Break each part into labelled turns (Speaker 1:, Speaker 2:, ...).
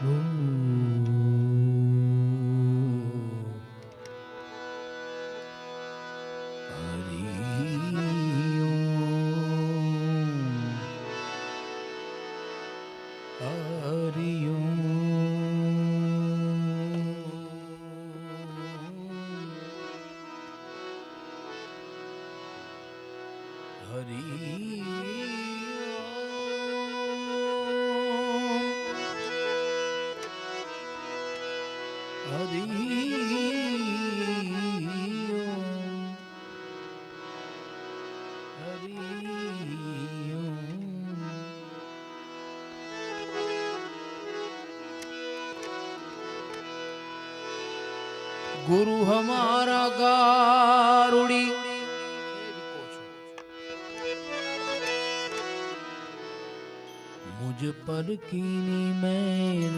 Speaker 1: हरी गुरु हमारा गारुड़ी मुझ पर कीनी मैल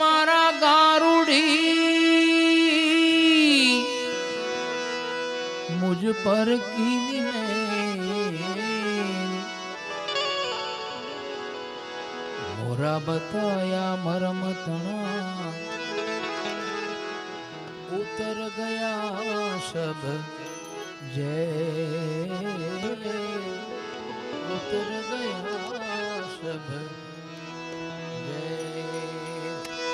Speaker 1: મારા ગારુડી. મુજ પર કીને મોરા બતાયા મરમ તણા. ઉતર ગયા શબ જય. ઉતર ગયા શબ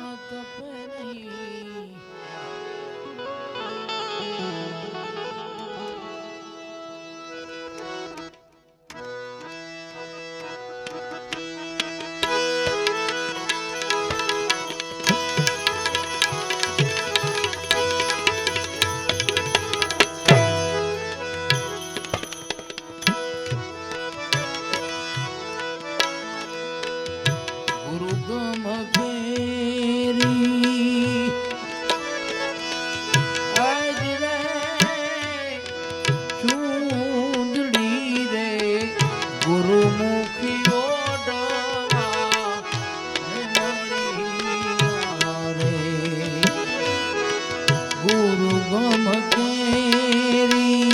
Speaker 1: तप नहीं ગુરુ ગમ કેરી.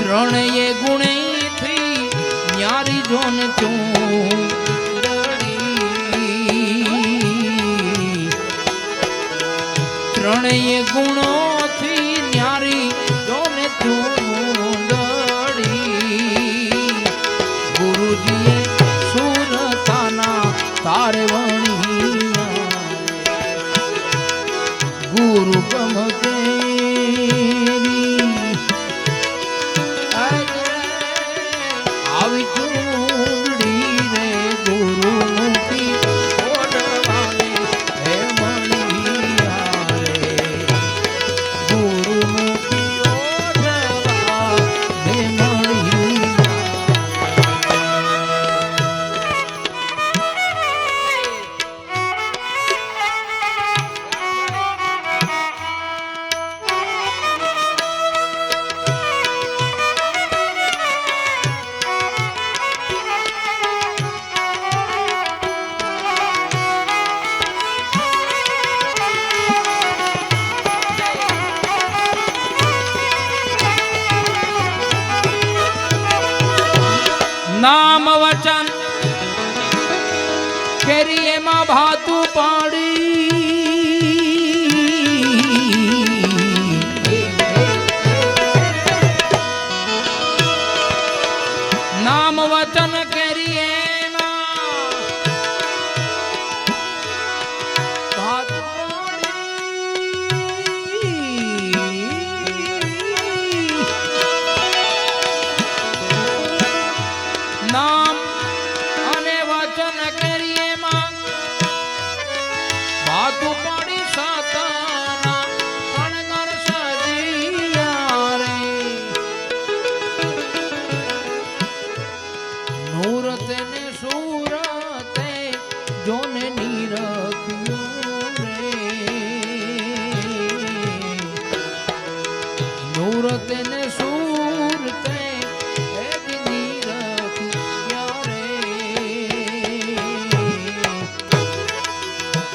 Speaker 1: ત્રણેય ગુણેથી ન્યારી જોન છું ત્રણેય ગુણોથી ન્યારી જોન છું ગુરુજીએ સુરતાના ગુરુ કમર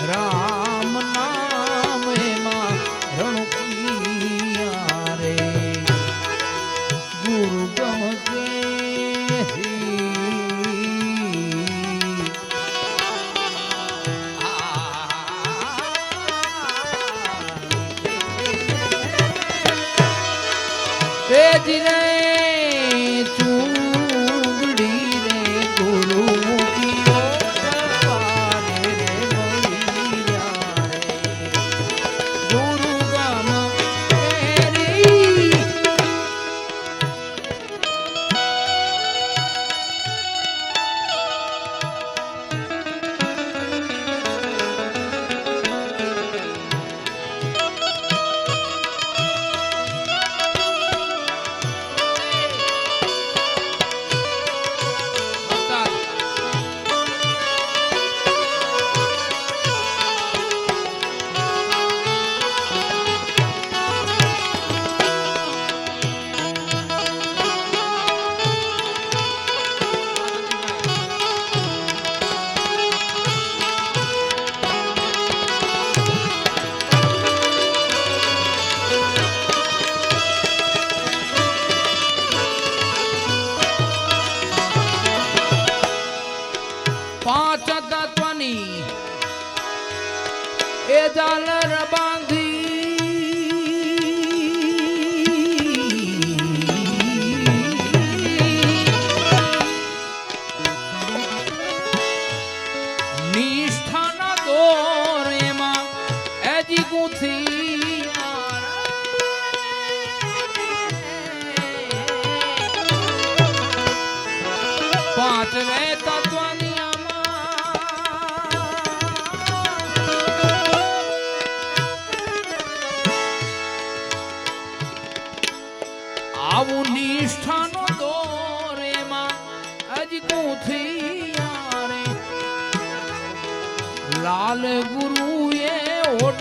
Speaker 1: राम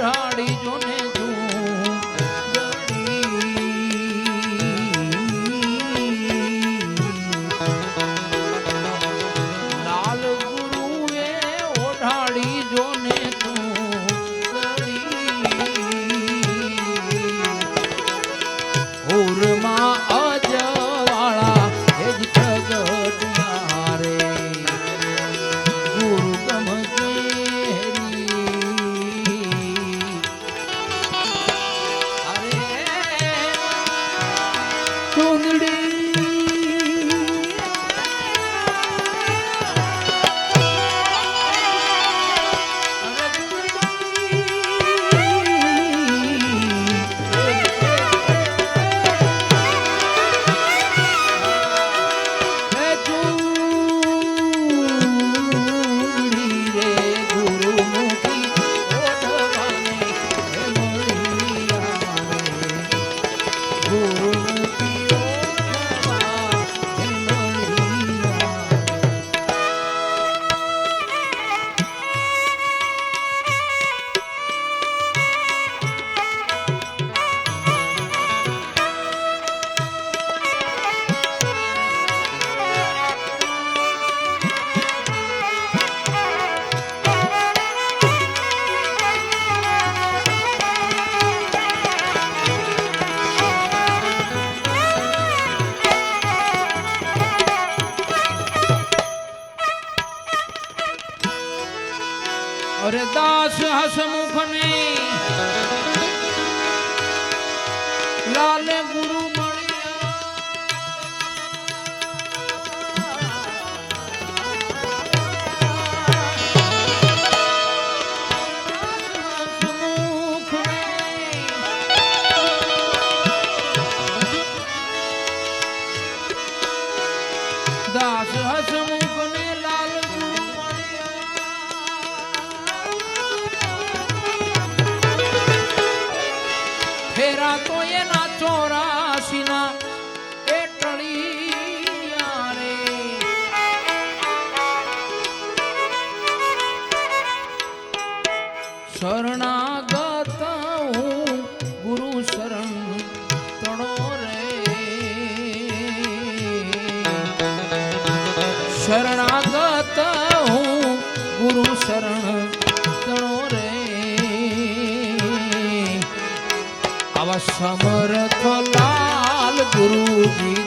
Speaker 1: ಹಾಡಿ અરે દાસ હસમુખ ને લાલ ગુરુ દાસ હસમુખ શરણાગત હું ગુરુ શરણ તણો રે. શરણાગત હું ગુરુ શરણ તણો રે. આવા સમર્થ લાલ ગુરુજી